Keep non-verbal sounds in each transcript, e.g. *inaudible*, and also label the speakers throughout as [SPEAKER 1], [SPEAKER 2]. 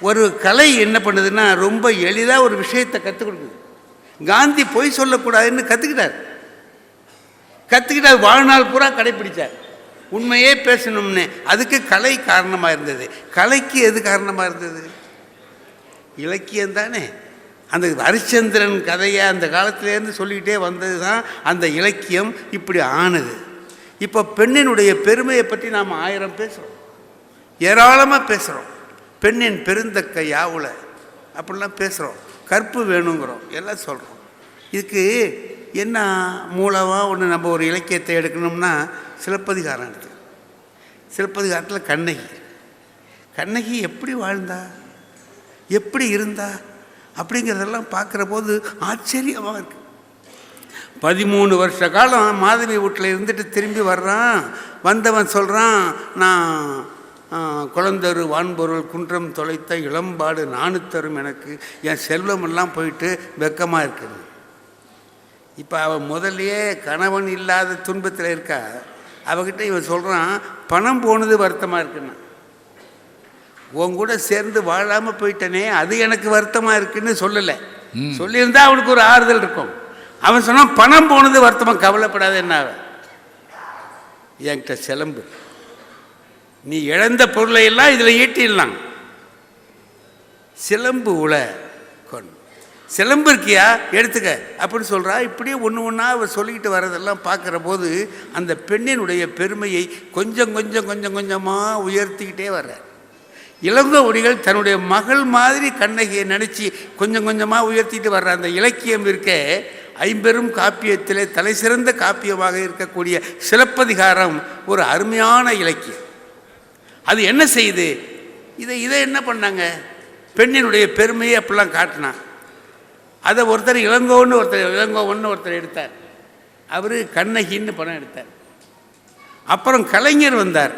[SPEAKER 1] ஒரு கலை என்ன பண்ணுதுன்னா ரொம்ப எளிதாக ஒரு விஷயத்தை கற்றுக் கொடுக்குது. காந்தி பொய் சொல்லக்கூடாதுன்னு கற்றுக்கிட்டார் கற்றுக்கிட்டார் வாழ்நாள் பூரா கடைப்பிடிச்சார். உண்மையே பேசணும்னு. அதுக்கு கலை காரணமாக இருந்தது. கலைக்கு எது காரணமாக இருந்தது? இலக்கியம் தானே. அந்த ஹரிச்சந்திரன் கதையை அந்த காலத்திலேருந்து சொல்லிக்கிட்டே வந்தது தான் அந்த இலக்கியம் இப்படி ஆனது. இப்போ பெண்ணினுடைய பெருமையை பற்றி நாம் ஆயிரம் பேசுகிறோம் ஏராளமாக பேசுகிறோம் பெண்ணின் பெருந்தக்க யாவுல? அப்படிலாம் பேசுகிறோம் கற்பு வேணுங்கிறோம். எல்லாம் சொல்கிறோம் இதுக்கு என்ன மூலமாக ஒன்று நம்ம ஒரு இலக்கியத்தை எடுக்கணும்னா சிலப்பதிகாரம் எடுத்து சிலப்பதிகாரத்தில் கண்ணகி. கண்ணகி எப்படி வாழ்ந்தா? எப்படி இருந்தா? அப்படிங்கிறதெல்லாம் பார்க்குற போது ஆச்சரியமாக இருக்குது பதிமூணு வருஷ காலம் மாதவி வீட்டில் இருந்துட்டு திரும்பி வர்றான். வந்தவன் சொல்கிறான் நான் குழந்தரு வான்பொருள் குன்றம் தொலைத்த இளம்பாடு நானு தரும் எனக்கு. என் செல்வமெல்லாம் போயிட்டு வெக்கமாக இருக்குது. இப்போ அவன் முதல்லயே கணவன் இல்லாத துன்பத்தில் இருக்கா? அவகிட்ட இவன் சொல்கிறான் பணம் போனது வருத்தமாக இருக்குன்னா. உன் கூட சேர்ந்து வாழாமல் போயிட்டனே அது எனக்கு வருத்தமாக இருக்குன்னு சொல்லலை. சொல்லியிருந்தா அவனுக்கு ஒரு ஆறுதல் இருக்கும். அவன் சொன்னான் பணம் போனது வருத்தமாக கவலைப்படாத என்ன என்கிட்ட சிலம்பு. நீ இழந்த பொருளை எல்லாம் இதில் ஈட்டிடலாம். சிலம்பு உல கொண்டு சிலம்பு இருக்கியா? எடுத்துக்க. அப்படின்னு சொல்கிறா இப்படியே ஒன்று ஒன்றா அவர் சொல்லிக்கிட்டு வர்றதெல்லாம் பார்க்குற போது அந்த பெண்ணினுடைய பெருமையை கொஞ்சம் கொஞ்சம் கொஞ்சம் கொஞ்சமாக உயர்த்திக்கிட்டே வர்றார் இளங்கோடிகள் தன்னுடைய மகள் மாதிரி கண்ணகியை நினச்சி கொஞ்சம் கொஞ்சமாக உயர்த்திட்டு வர்ற அந்த இலக்கியம் இருக்க ஐம்பெரும் காப்பியத்திலே தலை சிறந்த காப்பியமாக இருக்கக்கூடிய சிலப்பதிகாரம் ஒரு அருமையான இலக்கியம். அது என்ன செய்யுது? இதை இதை என்ன பண்ணாங்க? பெண்ணினுடைய பெருமையை அப்படிலாம் காட்டினான். அதை ஒருத்தர் இளங்கோன்னு ஒருத்தர் இளங்கோவன்னு ஒருத்தர் எடுத்தார். அவர் கண்ணகின்னு படம் எடுத்தார். அப்புறம் கலைஞர் வந்தார்.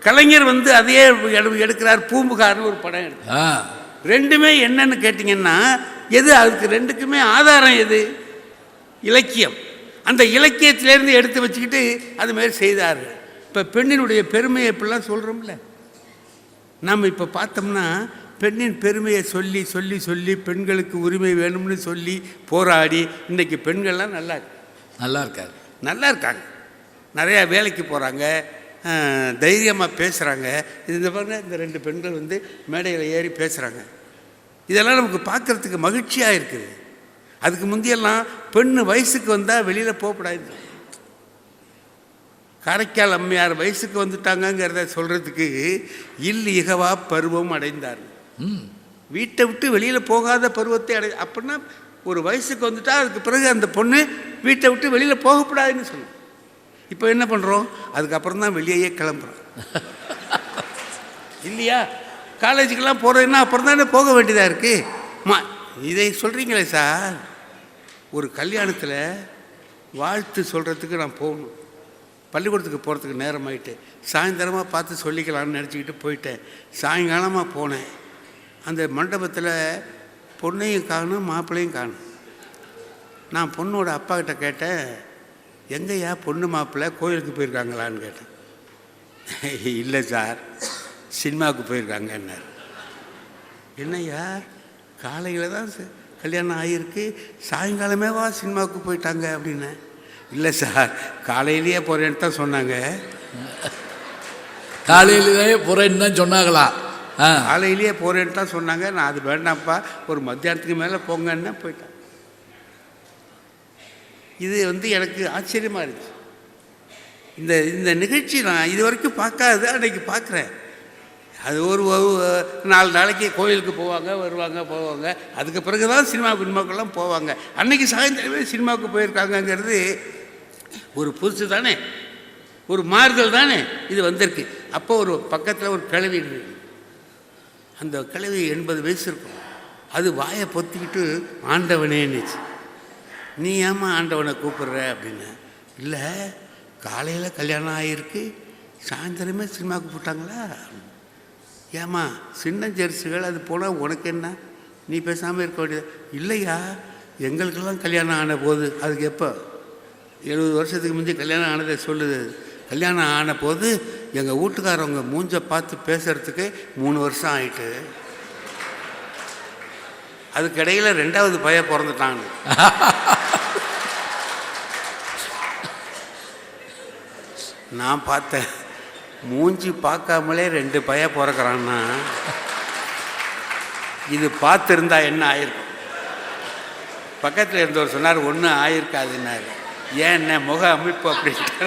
[SPEAKER 1] கலைஞர் வந்து அதையே எடு- எடுக்கிறார். பூம்புகார்னு ஒரு படம் எடுத்தார். ரெண்டுமே என்னன்னு கேட்டிங்கன்னா எது அதுக்கு ரெண்டுக்குமே ஆதாரம் எது? இலக்கியம். அந்த இலக்கியத்திலேருந்து எடுத்து வச்சுக்கிட்டு அது மாதிரி செய்தார்கள். இப்போ பெண்ணினுடைய பெருமையை இப்படிலாம் சொல்கிறோம்ல நாம் இப்போ பார்த்தோம்னா பெண்ணின் பெருமையை சொல்லி சொல்லி சொல்லி பெண்களுக்கு உரிமை வேணும்னு சொல்லி போராடி இன்றைக்கி பெண்கள்லாம் நல்லா
[SPEAKER 2] நல்லா இருக்காரு.
[SPEAKER 1] நல்லா இருக்காங்க. நிறையா வேலைக்கு போகிறாங்க தைரியமாக பேசுகிறாங்க இந்த பாருங்க இந்த ரெண்டு பெண்கள் வந்து மேடையில் ஏறி பேசுகிறாங்க இதெல்லாம் நமக்கு பார்க்குறதுக்கு மகிழ்ச்சியாக இருக்குது. அதுக்கு முந்தியெல்லாம் பெண்ணு வயசுக்கு வந்தால் வெளியில் போகக்கூடாது காரைக்கால் அம்மையார் வயசுக்கு வந்துட்டாங்கங்கிறத சொல்கிறதுக்கு இல் இகவா பருவம் அடைந்தார். வீட்டை விட்டு வெளியில் போகாத பருவத்தை அடை அப்படின்னா ஒரு வயசுக்கு வந்துட்டா அதுக்கு பிறகு அந்த பொண்ணு வீட்டை விட்டு வெளியில் போகக்கூடாதுன்னு சொல்லும். இப்போ என்ன பண்ணுறோம் அதுக்கப்புறம் தான் வெளியே கிளம்புறோம். *laughs* இல்லையா? காலேஜுக்கெல்லாம் போகிறதுன்னா அப்புறம் தானே போக வேண்டியதாக இருக்குது மா இதை சொல்கிறீங்களே சார். ஒரு கல்யாணத்தில் வாழ்த்து சொல்கிறதுக்கு நான் போகணும். பள்ளிக்கூடத்துக்கு போகிறதுக்கு நேரம் ஆகிட்டு சாயந்தரமாக பார்த்து சொல்லிக்கலாம்னு நினச்சிக்கிட்டு போயிட்டேன். சாயங்காலமாக போனேன். அந்த மண்டபத்தில் பொண்ணையும் காணும் மாப்பிள்ளையும் காணும். நான் பொண்ணோட அப்பா கிட்ட கேட்டேன் எங்கய்யா பொண்ணு மாப்பிள்ளை? கோயிலுக்கு போயிருக்காங்களான்னு கேட்டேன். *laughs* இல்லை சார் சினிமாவுக்கு போயிருக்காங்கன்னார். என்னய்யா காலையில் தான் கல்யாணம் ஆகியிருக்கு சாயங்காலமே வா சினிமாவுக்கு போயிட்டாங்க? அப்படின்னேன். இல்லை சார் காலையிலேயே போகிறேன்னு தான் சொன்னாங்க.
[SPEAKER 2] காலையிலே போகிறேன்னு தான் சொன்னாங்களா? ஆ.
[SPEAKER 1] காலையிலேயே போகிறேன்னு தான் சொன்னாங்க. நான் அது வேண்டாம்ப்பா ஒரு மத்தியானத்துக்கு மேலே போங்கன்னு போயிட்டேன். இது வந்து எனக்கு ஆச்சரியமாக இருந்துச்சு. இந்த இந்த நிகழ்ச்சி நான் இது வரைக்கும் பார்க்காத அன்னைக்கு பார்க்குறேன். அது ஒரு நாலு நாளைக்கு கோயிலுக்கு போவாங்க வருவாங்க போவாங்க. அதுக்கு பிறகு தான் சினிமா சினிமாக்கெல்லாம் போவாங்க. அன்னைக்கு சாயந்தரமே சினிமாவுக்கு போயிருக்காங்கங்கிறது ஒரு புதுசு தானே? ஒரு மாறுதல் தானே? இது வந்திருக்கு. அப்போ ஒரு பக்கத்தில் ஒரு கிழவி அந்த கிழவி எண்பது வயசு இருக்கும். அது வாயை பொத்திக்கிட்டு ஆண்டவனேன்னுச்சு நீ ஏம்மா ஆண்டவனை கூப்பிடுற? அப்படின்னு. இல்லை காலையில் கல்யாணம் ஆகிருக்கு சாயந்தரமே சினிமாவுக்கு போட்டாங்களா? ஏம்மா சின்ன ஜெர்சிகள் அது போனால் உனக்கு என்ன? நீ பேசாமல் இருக்க வேண்டியது இல்லையா எங்களுக்கெல்லாம் கல்யாணம் ஆன போது அதுக்கு எப்போ? எழுபது வருஷத்துக்கு முந்தி கல்யாணம் ஆனதை சொல்லுது. கல்யாணம் ஆன போது எங்கள் வீட்டுக்காரவங்க மூஞ்ச பார்த்து பேசுகிறதுக்கு மூணு வருஷம் ஆயிட்டு.
[SPEAKER 3] அதுக்கிடையில் ரெண்டாவது பைய பிறந்துட்டாங்க. நான் பார்த்தேன் மூஞ்சி பார்க்காமலே ரெண்டு பைய பிறக்கிறான்னா இது பார்த்துருந்தா என்ன ஆயிருக்கும் பக்கத்தில் இருந்தவர் சொன்னார் ஒன்றும் ஆயிருக்காதுன்னாரு. ஏன் என்ன முக அமைப்பு அப்படின்ட்டு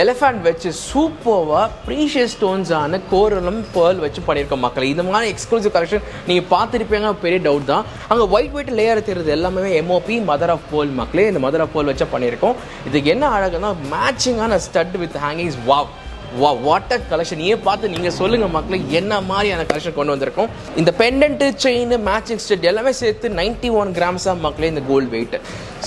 [SPEAKER 4] எலிஃபண்ட் வச்சு சூப்பர்வாக ப்ரீஷியஸ் ஸ்டோன்ஸான கோரலும் பேர்ல் வச்சு பண்ணியிருக்கோம் மக்கள். இந்த மாதிரி எக்ஸ்க்ளூசிவ் கலெக்ஷன் நீங்கள் பார்த்துருப்பீங்க பெரிய டவுட் தான். அங்கே ஒயிட் ஒயிட் லேயர் தெரியுது எல்லாமே எம்ஓபி மதர் ஆஃப் போல் மக்களே. இந்த மதர் ஆஃப் போல் வச்சு பண்ணியிருக்கோம். இதுக்கு என்ன அழகுனா மேட்சிங்கான ஸ்டட் வித் ஹேங்கிங்ஸ் வாவ் வா வாட்டர் கலெக்ஷன் ஏன் பார்த்து நீங்கள் சொல்லுங்கள் மக்களை என்ன மாதிரியான கலெக்ஷன் கொண்டு வந்திருக்கோம்? இந்த பெண்டன்ட்டு செயின் மேட்சிங் ஸ்டெட் எல்லாமே சேர்த்து நைன்டி ஒன் கிராம்ஸாக மக்களே இந்த கோல்டு வெயிட்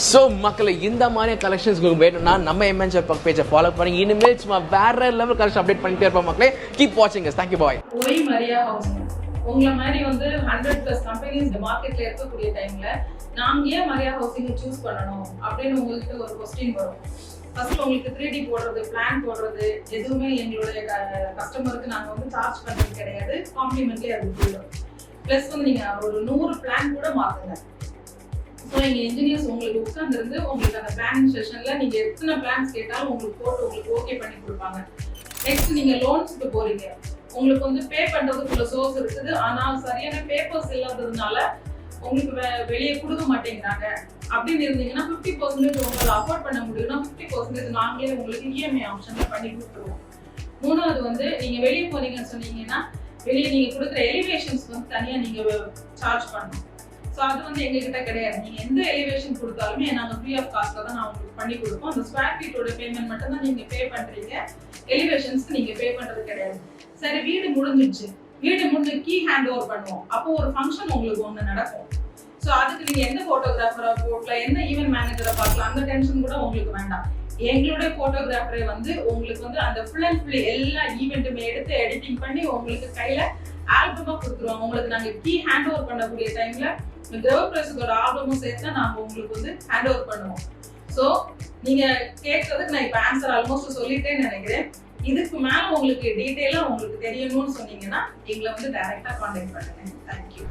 [SPEAKER 4] ஸோ மக்களை இந்த மாதிரி கலெக்ஷன்ஸ் உங்களுக்கு வேணும்னா நம்ம எம்என்ஜர் பக் பேஜை ஃபாலோ பண்ணி இனிமேல் சும்மா வேற லெவல் கலெக்ஷன் அப்டேட் பண்ணிட்டே இருப்போம் மக்களே. கீப் வாட்சிங் தேங்க்யூ பாய்
[SPEAKER 5] ஒய் மரியா ஹவுஸ் உங்களை மாதிரி வந்து ஹண்ட்ரட் ப்ளஸ் கம்பெனிஸ் இந்த மார்க்கெட்ல இருக்கக்கூடிய டைம்ல நாங்க ஏன் மரியா ஹவுசிங் சூஸ் பண்ணணும் அப்படின்னு உங்ககிட்ட ஒரு கொஸ்டின் வரும். ஃபர்ஸ்ட் உங்களுக்கு த்ரீ டி போடுறது பிளான் போடுறது எதுவுமே எங்களுடைய கஸ்டமருக்கு நாங்க வந்து சார்ஜ் பண்றது கிடையாது. காம்ப்ளிமெண்ட்லி அது போயிடும். ப்ளஸ் வந்து நீங்க ஒரு நூறு பிளான் கூட மாத்துங்க. ஸோ எங்க இன்ஜினியர்ஸ் உங்களுக்கு உட்காந்துருந்து உங்களுக்கு அந்த பிளான் செஷன்ல நீங்க எத்தனை பிளான்ஸ் கேட்டாலும் உங்களுக்கு போட்டு உங்களுக்கு ஓகே பண்ணி கொடுப்பாங்க. நெக்ஸ்ட் நீங்க லோன்ஸுக்கு போறீங்க. உங்களுக்கு வந்து பே பண்றதுக்குள்ள சோர்ஸ் இருக்குது. ஆனால் சரியான பேப்பர்ஸ் இல்லாததுனால உங்களுக்கு வெ- வெளியே கொடுக்க மாட்டேங்கிறாங்க. அப்படின்னு இருந்தீங்கன்னா ஃபிஃப்டி பர்சன்டேஜ் உங்களால் அஃபோர்ட் பண்ண முடியும்னா ஃபிஃப்டி பர்சன்டேஜ் நாங்களே உங்களுக்கு இஎம்ஐ ஆப்ஷன்ல பண்ணி கொடுத்துருவோம். மூணாவது வந்து நீங்க வெளியே போறீங்கன்னு சொன்னீங்கன்னா வெளியே நீங்க கொடுக்குற எலிவேஷன்ஸ் வந்து தனியா நீங்க சார்ஜ் பண்ணணும். ஸோ அது வந்து எங்ககிட்ட கிடையாது. நீங்க எந்த எலிவேஷன் கொடுத்தாலுமே நாங்கள் ஃப்ரீ ஆஃப் காஸ்ட்ல தான் நான் உங்களுக்கு பண்ணி கொடுப்போம். அந்த ஸ்கொயர் ஃபீட்டோட பேமெண்ட் மட்டும் தான் நீங்க பே பண்றீங்க. எலிவேஷன்ஸ்க்கு நீங்க பே பண்றது கிடையாது. சரி வீடு முடிஞ்சிடுச்சு. வீடு முடிஞ்சு கீ ஹேண்ட் ஓவர் பண்ணுவோம். அப்போ ஒரு ஃபங்க்ஷன் உங்களுக்கு ஒன்று நடக்கும். ஸோ அதுக்கு நீங்க எந்த போட்டோகிராஃபரை போட்டலாம் எந்த ஈவென்ட் மேனேஜரை பார்க்கலாம் அந்த டென்ஷன் கூட உங்களுக்கு வேண்டாம். எங்களுடைய போட்டோகிராஃபரை வந்து உங்களுக்கு வந்து அந்த ஃபுல் அண்ட் ஃபுல் எல்லா ஈவெண்ட்டுமே எடுத்து எடிட்டிங் பண்ணி உங்களுக்கு கையில ஆல்பமா கொடுத்துருவோம் உங்களுக்கு நாங்கள் கீ ஹேண்ட் ஓவர் பண்ணக்கூடிய டைம்ல ஒரு ஆல்பமும் சேர்த்து தான் உங்களுக்கு வந்து ஹேண்ட் ஓவர் பண்ணுவோம். ஸோ நீங்க கேட்கறதுக்கு நான் இப்போ ஆன்சர் ஆல்மோஸ்ட் சொல்லிட்டேன்னு நினைக்கிறேன். இதுக்கு மேல உங்களுக்கு டீட்டெயிலா உங்களுக்கு தெரியணும்னு சொன்னீங்கன்னா எங்களை வந்து டைரக்டா கான்டாக்ட் பண்ணுங்க. தேங்க்யூ